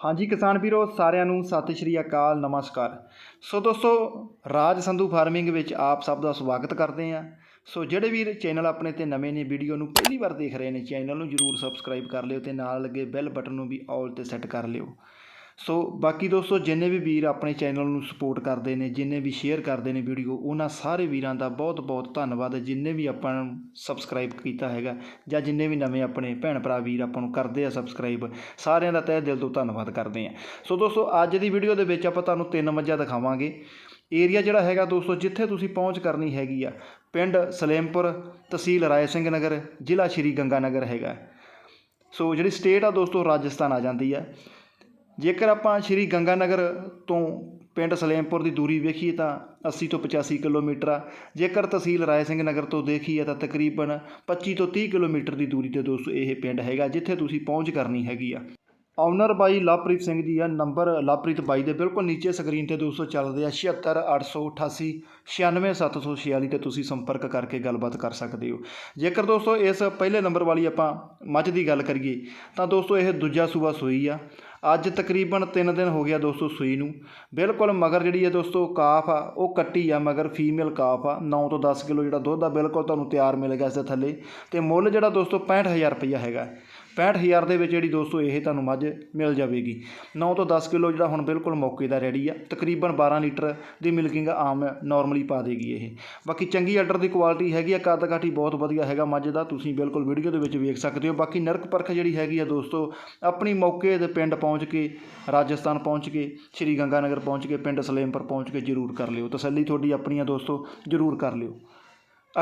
ਹਾਂਜੀ ਕਿਸਾਨ ਵੀਰੋ, ਸਾਰਿਆਂ ਨੂੰ ਸਤਿ ਸ਼੍ਰੀ ਅਕਾਲ, ਨਮਸਕਾਰ। ਸੋ ਦੋਸਤੋ, ਰਾਜ ਸੰਧੂ ਫਾਰਮਿੰਗ ਵਿੱਚ ਆਪ ਸਭ ਦਾ ਸਵਾਗਤ ਕਰਦੇ ਹਾਂ। ਸੋ ਜਿਹੜੇ ਵੀਰ ਚੈਨਲ ਆਪਣੇ ਤੇ ਨਵੇਂ ਨੇ, ਵੀਡੀਓ ਨੂੰ ਪਹਿਲੀ ਵਾਰ ਦੇਖ ਰਹੇ ਨੇ, ਚੈਨਲ ਨੂੰ ਜਰੂਰ ਸਬਸਕ੍ਰਾਈਬ ਕਰ ਲਿਓ ਤੇ ਨਾਲ ਲੱਗੇ ਬੈਲ ਬਟਨ ਨੂੰ ਵੀ ਆਲ ਤੇ ਸੈੱਟ ਕਰ ਲਿਓ। ਸੋ ਬਾਕੀ ਦੋਸਤੋ, ਜਿੰਨੇ ਵੀ ਵੀਰ ਆਪਣੇ ਚੈਨਲ ਨੂੰ ਸਪੋਰਟ ਕਰਦੇ ਨੇ, ਜਿੰਨੇ ਵੀ ਸ਼ੇਅਰ ਕਰਦੇ ਨੇ ਵੀਡੀਓ ਉਹਨਾਂ ਸਾਰੇ ਵੀਰਾਂ ਦਾ ਬਹੁਤ ਬਹੁਤ ਧੰਨਵਾਦ। ਜਿੰਨੇ ਵੀ ਆਪਾਂ ਨੂੰ ਸਬਸਕ੍ਰਾਈਬ ਕੀਤਾ ਹੈਗਾ ਜਾਂ ਜਿੰਨੇ ਵੀ ਨਵੇਂ ਆਪਣੇ ਭੈਣ ਭਰਾ ਵੀਰ ਆਪਾਂ ਨੂੰ ਕਰਦੇ ਆ ਸਬਸਕ੍ਰਾਈਬ ਸਾਰਿਆਂ ਦਾ ਤਹਿ ਦਿਲ ਤੋਂ ਧੰਨਵਾਦ ਕਰਦੇ ਆ। ਸੋ ਦੋਸਤੋ, ਅੱਜ ਦੀ ਵੀਡੀਓ ਦੇ ਵਿੱਚ ਆਪਾਂ ਤੁਹਾਨੂੰ ਤਿੰਨ ਮੱਝਾਂ ਦਿਖਾਵਾਂਗੇ। ਏਰੀਆ ਜਿਹੜਾ ਹੈਗਾ ਦੋਸਤੋ, ਜਿੱਥੇ ਤੁਸੀਂ ਪਹੁੰਚ ਕਰਨੀ ਹੈਗੀ ਆ, ਪਿੰਡ ਸਲੇਮਪੁਰ ਤਹਿਸੀਲ ਰਾਏ ਸਿੰਘ ਨਗਰ, ਜ਼ਿਲ੍ਹਾ ਸ਼੍ਰੀ ਗੰਗਾਨਗਰ ਹੈਗਾ। ਸੋ ਜਿਹੜੀ ਸਟੇਟ ਆ ਦੋਸਤੋ, ਰਾਜਸਥਾਨ ਆ ਜਾਂਦੀ ਆ। ਜੇਕਰ ਆਪਾਂ ਸ਼੍ਰੀ ਗੰਗਾਨਗਰ ਤੋਂ ਪਿੰਡ ਸਲੇਮਪੁਰ ਦੀ ਦੂਰੀ ਵੇਖੀਏ ਤਾਂ 80 ਤੋਂ 85 ਕਿਲੋਮੀਟਰ ਆ। ਜੇਕਰ ਤਹਿਸੀਲ ਰਾਏ ਸਿੰਘ ਨਗਰ ਤੋਂ ਦੇਖੀਏ ਤਾਂ ਤਕਰੀਬਨ 25 ਤੋਂ 30 ਕਿਲੋਮੀਟਰ ਦੀ ਦੂਰੀ ਤੇ ਦੋਸਤੋ ਇਹ ਪਿੰਡ ਹੈਗਾ, ਜਿੱਥੇ ਤੁਸੀਂ ਪਹੁੰਚ ਕਰਨੀ ਹੈਗੀ ਆ। ਓਨਰ ਬਾਈ ਲਵਪ੍ਰੀਤ ਸਿੰਘ ਜੀ ਆ ਨੰਬਰ ਲਵਪ੍ਰੀਤ ਬਾਈ ਦੇ ਬਿਲਕੁਲ ਨੀਚੇ ਸਕਰੀਨ ਤੇ ਦੋਸਤੋ ਚੱਲਦੇ ਆ 76888 96746 ਤੇ ਤੁਸੀਂ ਸੰਪਰਕ ਕਰਕੇ ਗੱਲਬਾਤ ਕਰ ਸਕਦੇ ਹੋ। ਜੇਕਰ ਦੋਸਤੋ ਇਸ ਪਹਿਲੇ ਨੰਬਰ ਵਾਲੀ ਆਪਾਂ ਮੱਝ ਦੀ ਗੱਲ ਕਰੀਏ, ਤਾਂ ਦੋਸਤੋ ਇਹ ਦੂਜਾ ਸੂਬਾ ਸੂਈ ਆ। ਅੱਜ ਤਕਰੀਬਨ 3 ਦਿਨ ਹੋ ਗਿਆ ਦੋਸਤੋ ਸੂਈ ਨੂੰ। ਬਿਲਕੁਲ ਮਗਰ ਜਿਹੜੀ ਹੈ ਦੋਸਤੋ ਕਾਫ ਆ, ਉਹ ਕੱਟੀ ਆ ਮਗਰ ਫੀਮੇਲ ਕਾਫ ਆ 9 ਤੋਂ 10 ਕਿਲੋ ਜਿਹੜਾ ਦੁੱਧ ਆ, ਬਿਲਕੁਲ ਤੁਹਾਨੂੰ ਤਿਆਰ ਮਿਲੇਗਾ ਇਸ ਦੇ ਥੱਲੇ। ਤੇ ਮੁੱਲ ਜਿਹੜਾ ਦੋਸਤੋ 65000 ਰੁਪਈਆ ਹੈਗਾ। 65000 ਦੇ ਵਿੱਚ ਜਿਹੜੀ ਦੋਸਤੋ ਇਹ ਤੁਹਾਨੂੰ ਮੱਝ ਮਿਲ ਜਾਵੇਗੀ। 9 ਤੋਂ 10 ਕਿਲੋ ਜਿਹੜਾ ਹੁਣ ਬਿਲਕੁਲ ਮੌਕੇ ਦਾ ਰੈਡੀ ਆ। ਤਕਰੀਬਨ 12 ਲੀਟਰ ਦੀ ਮਿਲਕਿੰਗ ਆਮ ਨਾਰਮਲੀ ਪਾ ਦੇਗੀ ਇਹ। ਬਾਕੀ ਚੰਗੀ ਆਰਡਰ ਦੀ ਕੁਆਲਿਟੀ ਹੈਗੀ ਆ, ਕੱਦ ਕਾਠੀ ਬਹੁਤ ਵਧੀਆ ਹੈਗਾ ਮੱਝ ਦਾ, ਤੁਸੀਂ ਬਿਲਕੁਲ ਵੀਡੀਓ ਦੇ ਵਿੱਚ ਵੇਖ ਸਕਦੇ ਹੋ। ਬਾਕੀ ਨਰਕ ਪਰਖ ਜਿਹੜੀ ਹੈਗੀ ਆ ਦੋਸਤੋ, ਆਪਣੀ ਮੌਕੇ ਦੇ ਪਿੰਡ ਪਹੁੰਚ ਕੇ, ਰਾਜਸਥਾਨ ਪਹੁੰਚ ਕੇ, ਸ਼੍ਰੀ ਗੰਗਾਨਗਰ ਪਹੁੰਚ ਕੇ, ਪਿੰਡ ਸਲੇਮਪੁਰ ਪਹੁੰਚ ਕੇ ਜ਼ਰੂਰ ਕਰ ਲਿਓ। ਤਸੱਲੀ ਤੁਹਾਡੀ ਆਪਣੀਆਂ ਦੋਸਤੋ ਜ਼ਰੂਰ ਕਰ ਲਿਓ।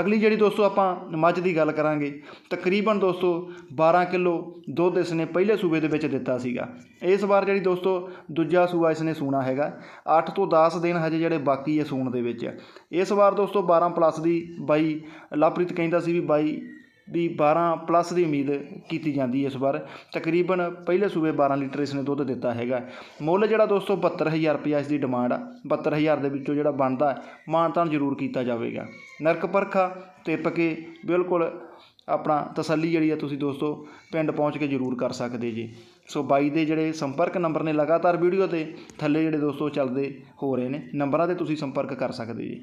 ਅਗਲੀ ਜਿਹੜੀ ਦੋਸਤੋ ਆਪਾਂ ਮੱਝ ਦੀ ਗੱਲ ਕਰਾਂਗੇ, ਤਕਰੀਬਨ ਦੋਸਤੋ 12 ਕਿਲੋ ਦੁੱਧ ਇਸ ਨੇ ਪਹਿਲੇ ਸੂਬੇ ਦੇ ਵਿੱਚ ਦਿੱਤਾ ਸੀਗਾ। ਇਸ ਵਾਰ ਜਿਹੜੀ ਦੋਸਤੋ ਦੂਜਾ ਸੂਬਾ ਇਸ ਨੇ ਸੂਣਾ ਹੈਗਾ 8 ਤੋਂ 10 ਦਿਨ ਹਜੇ ਜਿਹੜੇ ਬਾਕੀ ਹੈ ਸੂਣ ਦੇ ਵਿੱਚ। ਇਸ ਵਾਰ ਦੋਸਤੋ 12 ਪਲੱਸ ਦੀ ਬਾਈ, ਲਵਪ੍ਰੀਤ ਕਹਿੰਦਾ ਸੀ ਵੀ ਬਾਈ ਵੀ 12 ਪਲੱਸ ਦੀ ਉਮੀਦ ਕੀਤੀ ਜਾਂਦੀ ਹੈ ਇਸ ਵਾਰ। ਤਕਰੀਬਨ ਪਹਿਲੇ ਸੂਬੇ 12 ਲੀਟਰ ਇਸ ਨੇ ਦੁੱਧ ਦਿੱਤਾ ਹੈਗਾ। ਮੁੱਲ ਜਿਹੜਾ ਦੋਸਤੋ 72000 ਰੁਪਇਆ ਇਸ ਦੀ ਡਿਮਾਂਡ ਆ। 72000 ਦੇ ਵਿੱਚੋਂ ਜਿਹੜਾ ਬਣਦਾ ਮਾਨਤਾਨ ਜ਼ਰੂਰ ਕੀਤਾ ਜਾਵੇਗਾ। ਨਰਕ ਪਰਖਾ ਤਿੱਪ ਕੇ ਬਿਲਕੁਲ ਆਪਣਾ ਤਸੱਲੀ ਜਿਹੜੀ ਆ ਤੁਸੀਂ ਦੋਸਤੋ ਪਿੰਡ ਪਹੁੰਚ ਕੇ ਜ਼ਰੂਰ ਕਰ ਸਕਦੇ ਜੀ। ਸੋ ਬਾਈ ਦੇ ਜਿਹੜੇ ਸੰਪਰਕ ਨੰਬਰ ਨੇ ਲਗਾਤਾਰ ਵੀਡੀਓ ਤੇ ਥੱਲੇ ਜਿਹੜੇ ਦੋਸਤੋ ਚੱਲਦੇ ਹੋ ਰਹੇ ਨੇ, ਨੰਬਰਾਂ ਤੇ ਤੁਸੀਂ ਸੰਪਰਕ ਕਰ ਸਕਦੇ ਜੀ।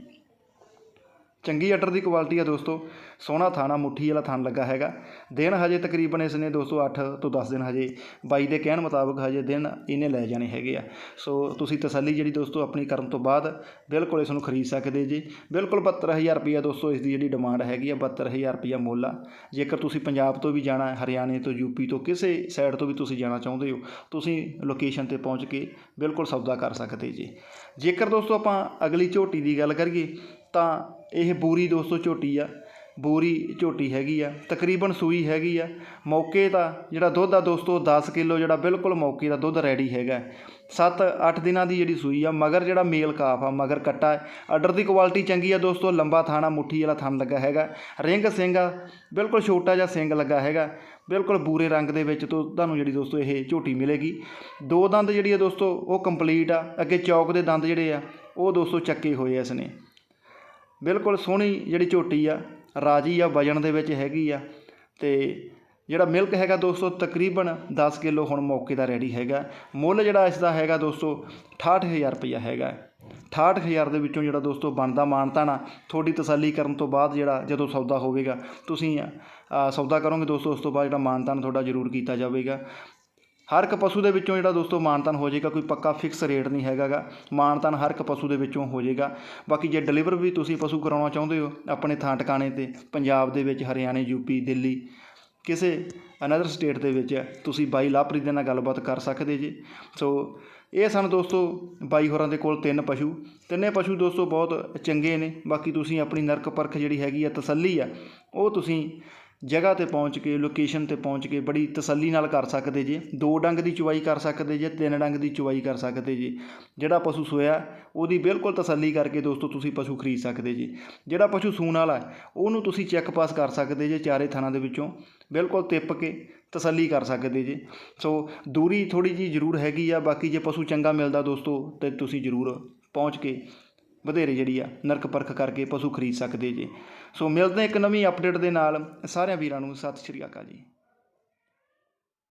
ਚੰਗੀ ਅਟਰ ਦੀ ਕੁਆਲਿਟੀ ਆ ਦੋਸਤੋ, ਸੋਹਣਾ ਥਾਣਾ, ਮੁੱਠੀ ਵਾਲਾ ਥਾਣ ਲੱਗਾ ਹੈਗਾ। ਦਿਨ ਹਜੇ ਤਕਰੀਬਨ ਇਸ ਨੇ ਦੋਸਤੋ 8 ਤੋਂ 10 ਦਿਨ ਹਜੇ ਬਾਈ ਦੇ ਕਹਿਣ ਮੁਤਾਬਕ ਹਜੇ ਦਿਨ ਇਹਨੇ ਲੈ ਜਾਣੇ ਹੈਗੇ ਆ। ਸੋ ਤੁਸੀਂ ਤਸੱਲੀ ਜਿਹੜੀ ਦੋਸਤੋ ਆਪਣੀ ਕਰਨ ਤੋਂ ਬਾਅਦ ਬਿਲਕੁਲ ਇਸ ਨੂੰ ਖਰੀਦ ਸਕਦੇ ਜੀ। ਬਿਲਕੁਲ 72000 ਰੁਪਈਆ ਦੋਸਤੋ ਇਸ ਦੀ ਜਿਹੜੀ ਡਿਮਾਂਡ ਹੈਗੀ ਆ 72000 ਰੁਪਈਆ ਮੁੱਲ ਆ। ਜੇਕਰ ਤੁਸੀਂ ਪੰਜਾਬ ਤੋਂ ਵੀ ਜਾਣਾ, ਹਰਿਆਣੇ ਤੋਂ ਯੂਪੀ ਤੋਂ ਕਿਸੇ ਸਾਈਡ ਤੋਂ ਵੀ ਤੁਸੀਂ ਜਾਣਾ ਚਾਹੁੰਦੇ ਹੋ, ਤੁਸੀਂ ਲੋਕੇਸ਼ਨ ਤੇ ਪਹੁੰਚ ਕੇ ਬਿਲਕੁਲ ਸੌਦਾ ਕਰ ਸਕਦੇ ਜੀ। ਜੇਕਰ ਦੋਸਤੋ ਆਪਾਂ ਅਗਲੀ ਝੋਟੀ ਦੀ ਗੱਲ ਕਰੀਏ, ਤਾਂ ਇਹ ਬੂਰੀ ਦੋਸਤੋ ਝੋਟੀ ਆ, ਬੂਰੀ ਝੋਟੀ ਹੈਗੀ ਆ, ਤਕਰੀਬਨ ਸੂਈ ਹੈਗੀ ਆ। ਮੌਕੇ ਦਾ ਜਿਹੜਾ ਦੁੱਧ ਆ ਦੋਸਤੋ 10 ਕਿਲੋ ਜਿਹੜਾ ਬਿਲਕੁਲ ਮੌਕੇ ਦਾ ਦੁੱਧ ਰੈਡੀ ਹੈਗਾ। 7-8 ਦਿਨਾਂ ਦੀ ਜਿਹੜੀ ਸੂਈ ਆ, ਮਗਰ ਜਿਹੜਾ ਮੇਲ ਕਾਫ ਆ, ਮਗਰ ਕੱਟਾ ਆਰਡਰ ਦੀ ਕੁਆਲਿਟੀ ਚੰਗੀ ਆ ਦੋਸਤੋ, ਲੰਬਾ ਥਾਣਾ ਮੁੱਠੀ ਵਾਲਾ ਥਣ ਲੱਗਾ ਹੈਗਾ। ਰਿੰਗ ਸਿੰਘ ਆ, ਬਿਲਕੁਲ ਛੋਟਾ ਜਿਹਾ ਸਿੰਘ ਲੱਗਾ ਹੈਗਾ। ਬਿਲਕੁਲ ਬੂਰੇ ਰੰਗ ਦੇ ਵਿੱਚ ਤੋਂ, ਤੁਹਾਨੂੰ ਜਿਹੜੀ ਦੋਸਤੋ ਇਹ ਝੋਟੀ ਮਿਲੇਗੀ। ਦੋ ਦੰਦ ਜਿਹੜੀ ਆ ਦੋਸਤੋ, ਉਹ ਕੰਪਲੀਟ ਆ। ਅੱਗੇ ਚੌਕ ਦੇ ਦੰਦ ਜਿਹੜੇ ਆ, ਉਹ ਦੋਸਤੋ ਚੱਕੇ ਹੋਏ ਆ ਇਸ ਨੇ। ਬਿਲਕੁਲ ਸੋਹਣੀ ਜਿਹੜੀ ਝੋਟੀ ਆ, ਰਾਜੀ ਆ, ਵਜਨ ਦੇ ਵਿੱਚ ਹੈਗੀ ਆ ਤੇ ਜਿਹੜਾ ਮਿਲਕ ਹੈਗਾ ਦੋਸਤੋ ਤਕਰੀਬਨ 10 ਕਿਲੋ ਹੁਣ ਮੌਕੇ ਦਾ ਰੈਡੀ ਹੈਗਾ। ਮੁੱਲ ਜਿਹੜਾ ਇਸ ਦਾ ਹੈਗਾ ਦੋਸਤੋ 68000 ਰੁਪਇਆ ਹੈਗਾ। 68000 ਦੇ ਵਿੱਚੋਂ ਜਿਹੜਾ ਦੋਸਤੋ ਬਣਦਾ ਮਾਨਤਾ ਨਾ ਤੁਹਾਡੀ ਤਸੱਲੀ ਕਰਨ ਤੋਂ ਬਾਅਦ ਜਿਹੜਾ ਜਦੋਂ ਸੌਦਾ ਹੋਵੇਗਾ, ਤੁਸੀਂ ਸੌਦਾ ਕਰੋਗੇ ਦੋਸਤੋ ਉਸ ਤੋਂ ਬਾਅਦ ਜਿਹੜਾ ਮਾਨਤਾਨ ਤੁਹਾਡਾ ਜ਼ਰੂਰ ਕੀਤਾ ਜਾਵੇਗਾ। ਹਰ ਇੱਕ ਪਸ਼ੂ ਦੇ ਵਿੱਚੋਂ ਜਿਹੜਾ ਦੋਸਤੋ ਮਾਨਤਾਨ ਹੋ ਜਾਏਗਾ, ਕੋਈ ਪੱਕਾ ਫਿਕਸ ਰੇਟ ਨਹੀਂ ਹੈਗਾਗਾ। ਮਾਨਤਾਨ ਹਰ ਇੱਕ ਪਸ਼ੂ ਦੇ ਵਿੱਚੋਂ ਹੋ ਜਾਏਗਾ। ਬਾਕੀ ਜੇ ਡਿਲੀਵਰ ਵੀ ਤੁਸੀਂ ਪਸ਼ੂ ਕਰਾਉਣਾ ਚਾਹੁੰਦੇ ਹੋ, ਆਪਣੇ ਥਾਂ ਟਿਕਾਣੇ ਤੇ, ਪੰਜਾਬ ਦੇ ਵਿੱਚ, ਹਰਿਆਣੇ ਯੂਪੀ ਦਿੱਲੀ, ਕਿਸੇ ਅਨਦਰ ਸਟੇਟ ਦੇ ਵਿੱਚ ਤੁਸੀਂ ਬਾਈ ਲਾਪ੍ਰੀਤ ਦੇ ਨਾਲ ਗੱਲਬਾਤ ਕਰ ਸਕਦੇ ਜੀ। ਸੋ ਇਹ ਸਨ ਦੋਸਤੋ ਬਾਈ ਹੋਰਾਂ ਦੇ ਕੋਲ ਤਿੰਨ ਪਸ਼ੂ। ਤਿੰਨੇ ਪਸ਼ੂ ਦੋਸਤੋ ਬਹੁਤ ਚੰਗੇ ਨੇ। ਬਾਕੀ ਤੁਸੀਂ ਆਪਣੀ ਨਰਕ ਪਰਖ ਜਿਹੜੀ ਹੈਗੀ ਆ, ਤਸੱਲੀ ਆ, ਉਹ ਤੁਸੀਂ ਜਗ੍ਹਾ ਤੇ ਪਹੁੰਚ ਕੇ ਲੋਕੇਸ਼ਨ ਤੇ ਪਹੁੰਚ ਕੇ ਬੜੀ ਤਸੱਲੀ ਨਾਲ ਕਰ ਸਕਦੇ ਜੇ। ਦੋ ਡੰਗ ਦੀ ਚੁਵਾਈ ਕਰ ਸਕਦੇ ਜੇ, ਤਿੰਨ ਡੰਗ ਦੀ ਚੁਵਾਈ ਕਰ ਸਕਦੇ ਜੇ। ਜਿਹੜਾ ਪਸ਼ੂ ਸੋਇਆ, ਉਹਦੀ ਬਿਲਕੁਲ ਤਸੱਲੀ ਕਰਕੇ ਦੋਸਤੋ ਤੁਸੀਂ ਪਸ਼ੂ ਖਰੀਦ ਸਕਦੇ ਜੇ। ਜਿਹੜਾ ਪਸ਼ੂ ਸੂਣ ਵਾਲਾ, ਉਹਨੂੰ ਤੁਸੀਂ ਚੈੱਕ ਪਾਸ ਕਰ ਸਕਦੇ ਜੇ ਚਾਰੇ ਥਾਣਾ ਦੇ ਵਿੱਚੋਂ। ਬਿਲਕੁਲ ਤਿੱਪ ਕੇ ਤਸੱਲੀ ਕਰ ਸਕਦੇ ਜੇ। ਸੋ ਦੂਰੀ ਥੋੜੀ ਜੀ ਜ਼ਰੂਰ ਹੈਗੀ ਆ, ਬਾਕੀ ਜੇ ਪਸ਼ੂ ਚੰਗਾ ਮਿਲਦਾ ਦੋਸਤੋ, ਤੇ ਤੁਸੀਂ ਜ਼ਰੂਰ ਪਹੁੰਚ ਕੇ ਵਧੇਰੇ ਜਿਹੜੀ ਆ ਨਰਕ ਪਰਖ ਕਰਕੇ ਪਸ਼ੂ ਖਰੀਦ ਸਕਦੇ ਜੇ। ਸੋ ਮਿਲਦੇ ਇੱਕ ਨਵੀਂ ਅਪਡੇਟ ਦੇ ਨਾਲ। ਸਾਰਿਆਂ ਵੀਰਾਂ ਨੂੰ ਸਤਿ ਸ਼੍ਰੀ ਅਕਾਲ ਜੀ।